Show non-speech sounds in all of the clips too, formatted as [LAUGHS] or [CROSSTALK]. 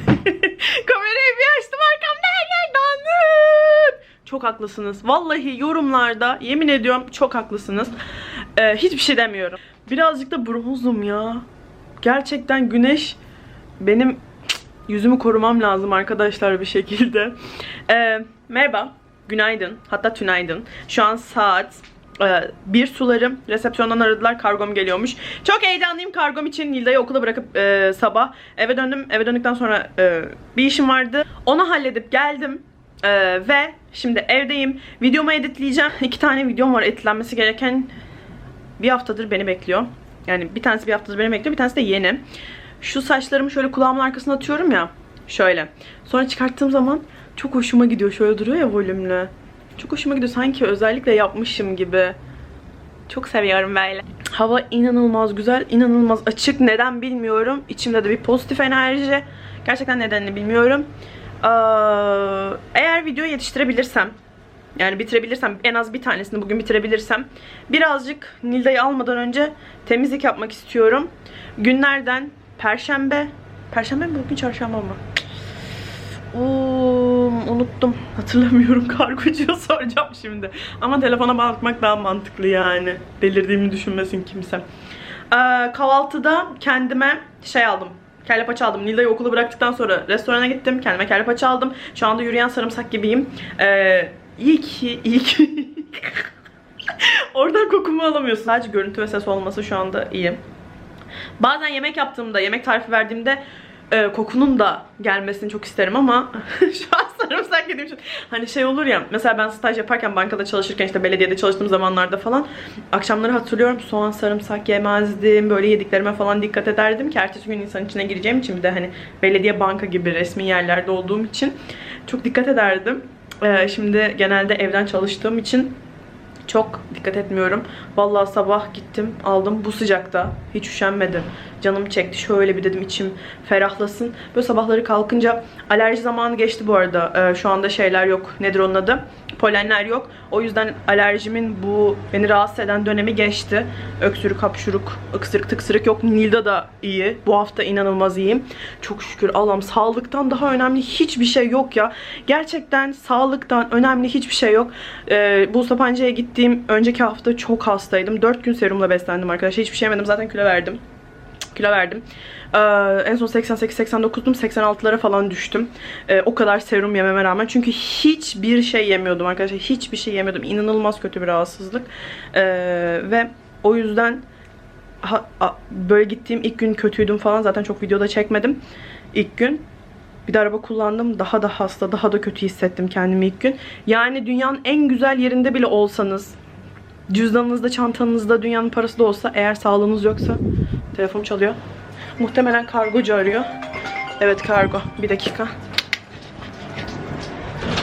[LAUGHS] Kamerayı bir açtım arkamda her yer dağınık. Çok haklısınız. Vallahi yorumlarda yemin ediyorum çok haklısınız. Ee, hiçbir şey demiyorum. Birazcık da bronzum ya. Gerçekten güneş benim yüzümü korumam lazım arkadaşlar bir şekilde. Ee, merhaba. Günaydın. Hatta tünaydın. Şu an saat e, bir sularım. Resepsiyondan aradılar. Kargom geliyormuş. Çok heyecanlıyım kargom için. Nilda'yı okula bırakıp e, sabah eve döndüm. Eve döndükten sonra e, bir işim vardı. Onu halledip geldim. E, ve şimdi evdeyim. Videomu editleyeceğim. [LAUGHS] İki tane videom var editlenmesi gereken. Bir haftadır beni bekliyor. Yani bir tanesi bir haftadır beni bekliyor. Bir tanesi de yeni. Şu saçlarımı şöyle kulağımın arkasına atıyorum ya. Şöyle. Sonra çıkarttığım zaman çok hoşuma gidiyor. Şöyle duruyor ya volümlü. Çok hoşuma gidiyor. Sanki özellikle yapmışım gibi. Çok seviyorum böyle. Hava inanılmaz güzel, inanılmaz açık. Neden bilmiyorum. İçimde de bir pozitif enerji. Gerçekten nedenini bilmiyorum. Ee, eğer video yetiştirebilirsem, yani bitirebilirsem, en az bir tanesini bugün bitirebilirsem, birazcık Nilda'yı almadan önce temizlik yapmak istiyorum. Günlerden Perşembe, Perşembe mi bugün çarşamba mı? Oo, unuttum. Hatırlamıyorum. [LAUGHS] Kargocuya soracağım şimdi. Ama telefona bakmak daha mantıklı yani. Delirdiğimi düşünmesin kimse. Ee, kahvaltıda kendime şey aldım. Kelle paça aldım. Nilda'yı okula bıraktıktan sonra restorana gittim. Kendime kelle paça aldım. Şu anda yürüyen sarımsak gibiyim. Ee, iyi ki, iyi ki. [LAUGHS] Oradan kokumu alamıyorsun. Sadece görüntü ve ses olması şu anda iyi. Bazen yemek yaptığımda, yemek tarifi verdiğimde e, kokunun da gelmesini çok isterim ama [LAUGHS] şu an sarımsak yediğim için hani şey olur ya mesela ben staj yaparken bankada çalışırken işte belediyede çalıştığım zamanlarda falan akşamları hatırlıyorum soğan sarımsak yemezdim böyle yediklerime falan dikkat ederdim ki ertesi gün insan içine gireceğim için bir de hani belediye banka gibi resmi yerlerde olduğum için çok dikkat ederdim. E, şimdi genelde evden çalıştığım için çok dikkat etmiyorum. Vallahi sabah gittim aldım bu sıcakta. Hiç üşenmedim. Canım çekti. Şöyle bir dedim içim ferahlasın. Böyle sabahları kalkınca alerji zamanı geçti bu arada. Ee, şu anda şeyler yok. Nedir onun adı? Polenler yok. O yüzden alerjimin bu beni rahatsız eden dönemi geçti. Öksürük, hapşuruk, ıksırık, tıksırık yok. Nilda da iyi. Bu hafta inanılmaz iyiyim. Çok şükür Allah'ım sağlıktan daha önemli hiçbir şey yok ya. Gerçekten sağlıktan önemli hiçbir şey yok. Ee, bu Sapanca'ya gittiğim önceki hafta çok hastaydım. 4 gün serumla beslendim arkadaşlar. Hiçbir şey yemedim. Zaten kilo verdim kilo verdim. Ee, en son 88-89'dum. 86'lara falan düştüm. Ee, o kadar serum yememe rağmen. Çünkü hiçbir şey yemiyordum arkadaşlar. Hiçbir şey yemiyordum. İnanılmaz kötü bir rahatsızlık. Ee, ve o yüzden ha, a- böyle gittiğim ilk gün kötüydüm falan. Zaten çok videoda çekmedim. ilk gün. Bir de araba kullandım. Daha da hasta, daha da kötü hissettim kendimi ilk gün. Yani dünyanın en güzel yerinde bile olsanız, cüzdanınızda, çantanızda dünyanın parası da olsa eğer sağlığınız yoksa telefon çalıyor. Muhtemelen kargocu arıyor. Evet kargo. Bir dakika.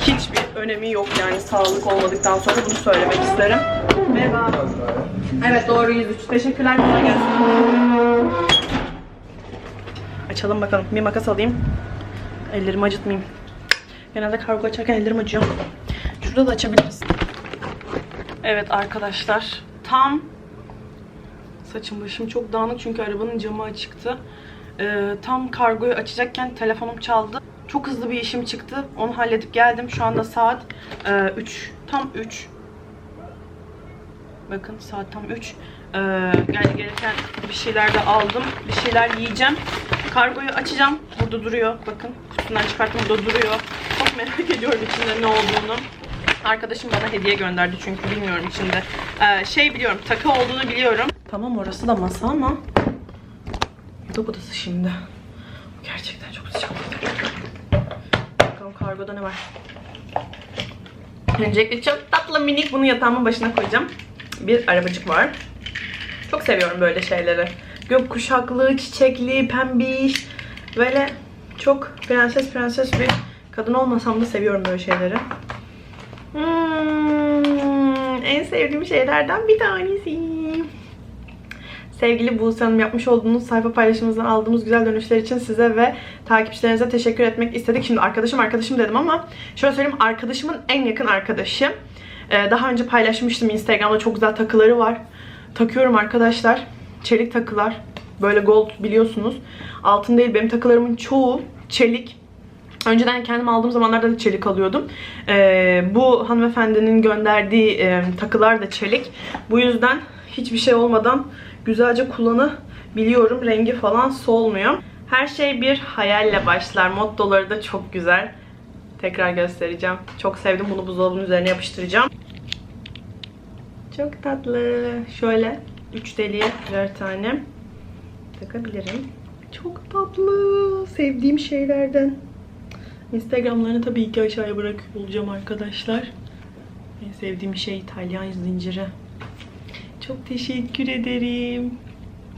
Hiçbir önemi yok yani sağlık olmadıktan sonra bunu söylemek isterim. Merhaba. Evet doğru 103. Teşekkürler. Kolay gelsin. Açalım bakalım. Bir makas alayım. Ellerimi acıtmayayım. Genelde kargo açarken ellerim acıyor. Şurada da açabiliriz. Evet arkadaşlar. Tam saçım başım çok dağınık çünkü arabanın camı açıktı. Ee, tam kargoyu açacakken telefonum çaldı. Çok hızlı bir işim çıktı. Onu halledip geldim. Şu anda saat 3. tam 3. Bakın saat tam 3. Ee, yani gereken bir şeyler de aldım. Bir şeyler yiyeceğim. Kargoyu açacağım. Burada duruyor. Bakın kutusundan çıkarttım. Burada duruyor. Çok merak [LAUGHS] ediyorum içinde ne olduğunu. Arkadaşım bana hediye gönderdi çünkü bilmiyorum içinde. Ee, şey biliyorum, takı olduğunu biliyorum. Tamam orası da masa ama yatak odası şimdi. Gerçekten çok sıcak. Bakalım kargoda ne var. Öncelikle çok tatlı minik bunu yatağımın başına koyacağım. Bir arabacık var. Çok seviyorum böyle şeyleri. Gökkuşaklı, çiçekli, pembiş. Böyle çok prenses prenses bir kadın olmasam da seviyorum böyle şeyleri. Hmm, en sevdiğim şeylerden bir tanesi. Sevgili Buse Hanım yapmış olduğunuz sayfa paylaşımınızdan aldığımız güzel dönüşler için size ve takipçilerinize teşekkür etmek istedik. Şimdi arkadaşım arkadaşım dedim ama şöyle söyleyeyim arkadaşımın en yakın arkadaşı. Ee, daha önce paylaşmıştım Instagram'da çok güzel takıları var. Takıyorum arkadaşlar. Çelik takılar. Böyle gold biliyorsunuz. Altın değil benim takılarımın çoğu çelik. Önceden kendim aldığım zamanlarda da çelik alıyordum. Ee, bu hanımefendinin gönderdiği e, takılar da çelik. Bu yüzden hiçbir şey olmadan güzelce kullanabiliyorum. Rengi falan solmuyor. Her şey bir hayalle başlar. Mottoları da çok güzel. Tekrar göstereceğim. Çok sevdim. Bunu buzdolabının üzerine yapıştıracağım. Çok tatlı. Şöyle 3 deliğe birer tane takabilirim. Çok tatlı. Sevdiğim şeylerden. Instagramlarını tabii ki aşağıya bırakıyor olacağım arkadaşlar. En sevdiğim şey İtalyan zinciri. Çok teşekkür ederim.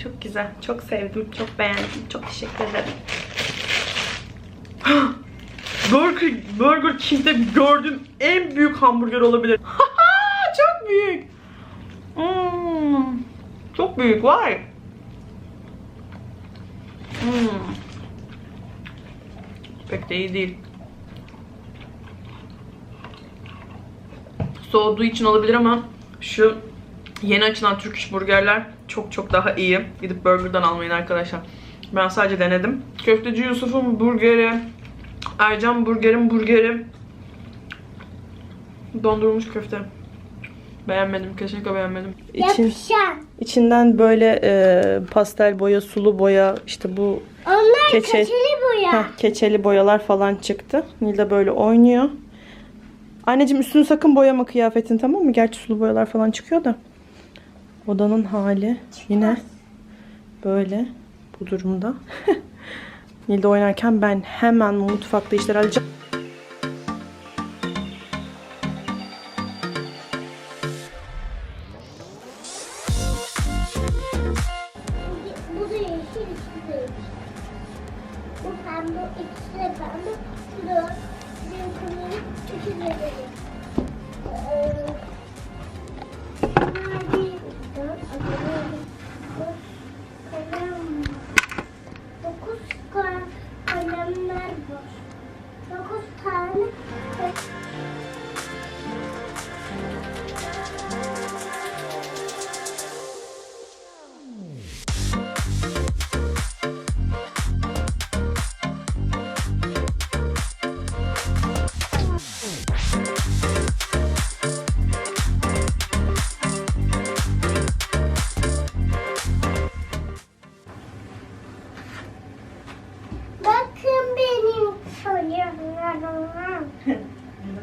Çok güzel. Çok sevdim. Çok beğendim. Çok teşekkür ederim. [GASPS] Burger, Burger King'de gördüğüm en büyük hamburger olabilir. [LAUGHS] çok büyük. Hmm, çok büyük. Vay. Hmm. Pek de iyi değil. Soğuduğu için olabilir ama şu yeni açılan Türk iş burgerler çok çok daha iyi. Gidip burgerdan almayın arkadaşlar. Ben sadece denedim. Köfteci Yusuf'un burgeri, Ercan Burger'in burgeri, dondurulmuş köfte. Beğenmedim, kesinlikle beğenmedim. İçin, içinden böyle e, pastel boya, sulu boya, işte bu Onlar Keçe- keçeli boya. Heh, keçeli boyalar falan çıktı. Nilda böyle oynuyor. Anneciğim üstünü sakın boyama kıyafetin tamam mı? Gerçi sulu boyalar falan çıkıyor da. Odanın hali yine böyle bu durumda. [LAUGHS] Nilda oynarken ben hemen mutfakta işler alacağım. Bu pembe, ikisi de pembe. Şu da bizim kırmızı,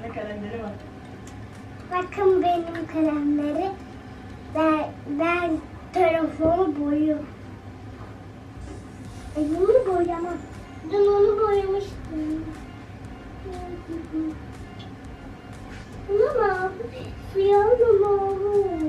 ne kalemleri var. Bakın benim kalemleri. Ben, ben telefonu boyuyorum. E bunu boyamam. Dün onu boyamıştım. Ama suyalım oğlum.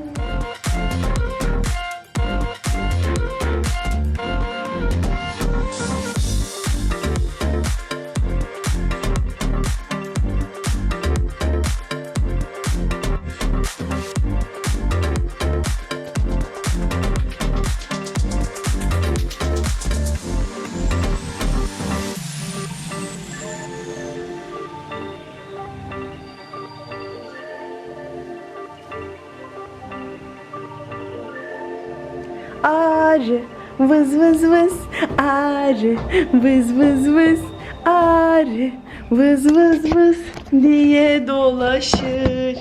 Arı vız vız vız arı vız vız vız arı vız vız vız diye dolaşır.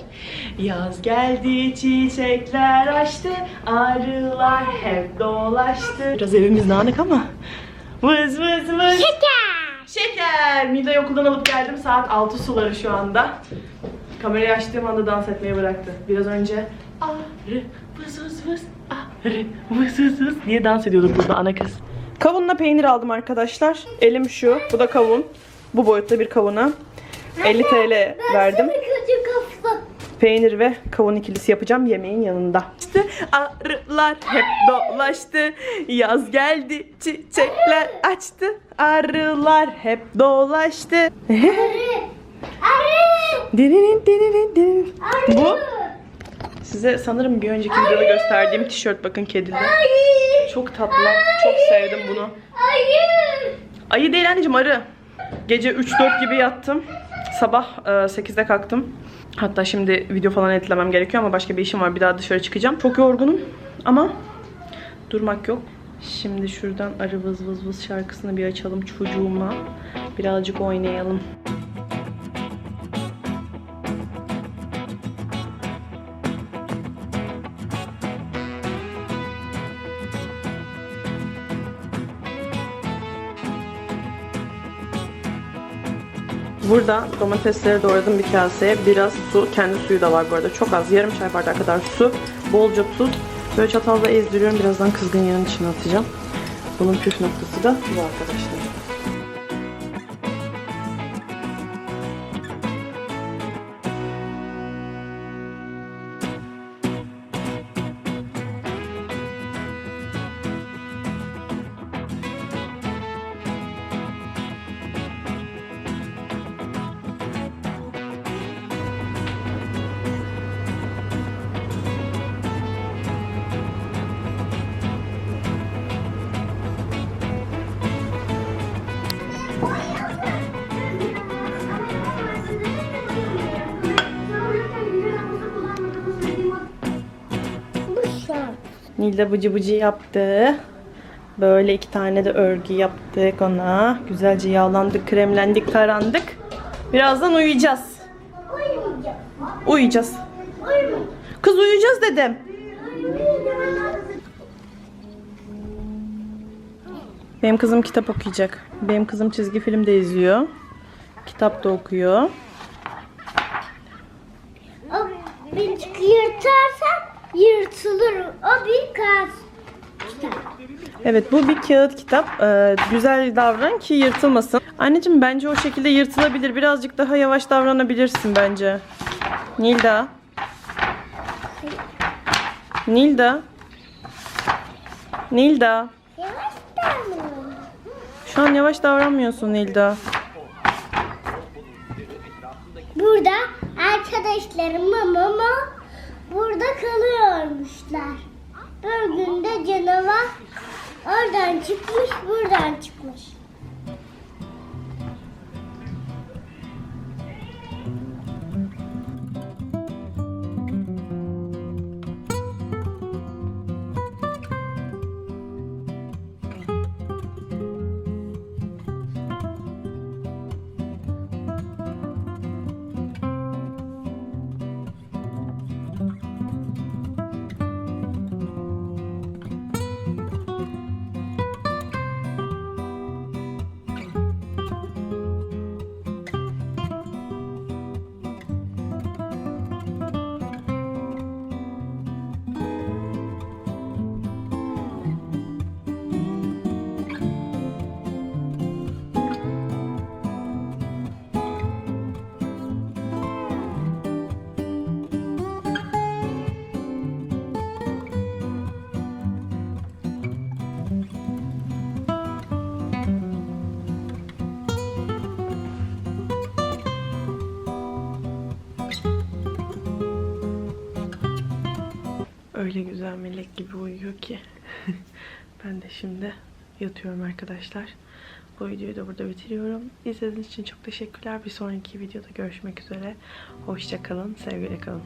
Yaz geldi çiçekler açtı arılar hep dolaştı. Biraz evimiz dağınık ama vız vız vız. Şeker. Şeker! Mida'yı okuldan alıp geldim. Saat 6 suları şu anda. Kamerayı açtığım anda dans etmeyi bıraktı. Biraz önce arı vız vız vız arı vız vız vız diye dans ediyorduk burada ana kız. Kavunla peynir aldım arkadaşlar. Elim şu. Bu da kavun. Bu boyutta bir kavuna. 50 TL verdim. Peynir ve kavun ikilisi yapacağım yemeğin yanında. İşte arılar hep dolaştı. Yaz geldi çiçekler açtı. Arılar hep dolaştı. Arı. Arı. Diririn, diririn. Arı. Bu size sanırım bir önceki videoda gösterdiğim tişört bakın kedili. Çok tatlı. Çok sevdim bunu. Ayı. Değil anneciğim arı. Gece 3-4 gibi yattım. Sabah e, 8'de kalktım. Hatta şimdi video falan etlemem gerekiyor ama başka bir işim var. Bir daha dışarı çıkacağım. Çok yorgunum ama durmak yok. Şimdi şuradan arı vız vız vız şarkısını bir açalım çocuğuma. Birazcık oynayalım. Burada domatesleri doğradım bir kaseye. Biraz su, kendi suyu da var bu arada. Çok az, yarım çay bardağı kadar su, bolca tuz. Böyle çatalla ezdiriyorum. Birazdan kızgın yağın içine atacağım. Bunun püf noktası da bu arkadaşlar. Nilda bıcı bıcı yaptı. Böyle iki tane de örgü yaptık ona. Güzelce yağlandık, kremlendik, tarandık. Birazdan uyuyacağız. Uyuyacağız. Kız uyuyacağız dedim. Benim kızım kitap okuyacak. Benim kızım çizgi film de izliyor. Kitap da okuyor. Bir yırtarsan yırtılır. O bir kağıt. Kitap. Evet bu bir kağıt kitap. Ee, güzel davran ki yırtılmasın. Anneciğim bence o şekilde yırtılabilir. Birazcık daha yavaş davranabilirsin bence. Nilda. Nilda. Nilda. Yavaş davran. Şu an yavaş davranmıyorsun Nilda. Burada arkadaşlarım mama burada kalıyormuşlar. Bir günde canavar oradan çıkmış buradan çıkmış. Öyle güzel melek gibi uyuyor ki. [LAUGHS] ben de şimdi yatıyorum arkadaşlar. Bu videoyu da burada bitiriyorum. İzlediğiniz için çok teşekkürler. Bir sonraki videoda görüşmek üzere. Hoşça kalın, sevgiyle kalın.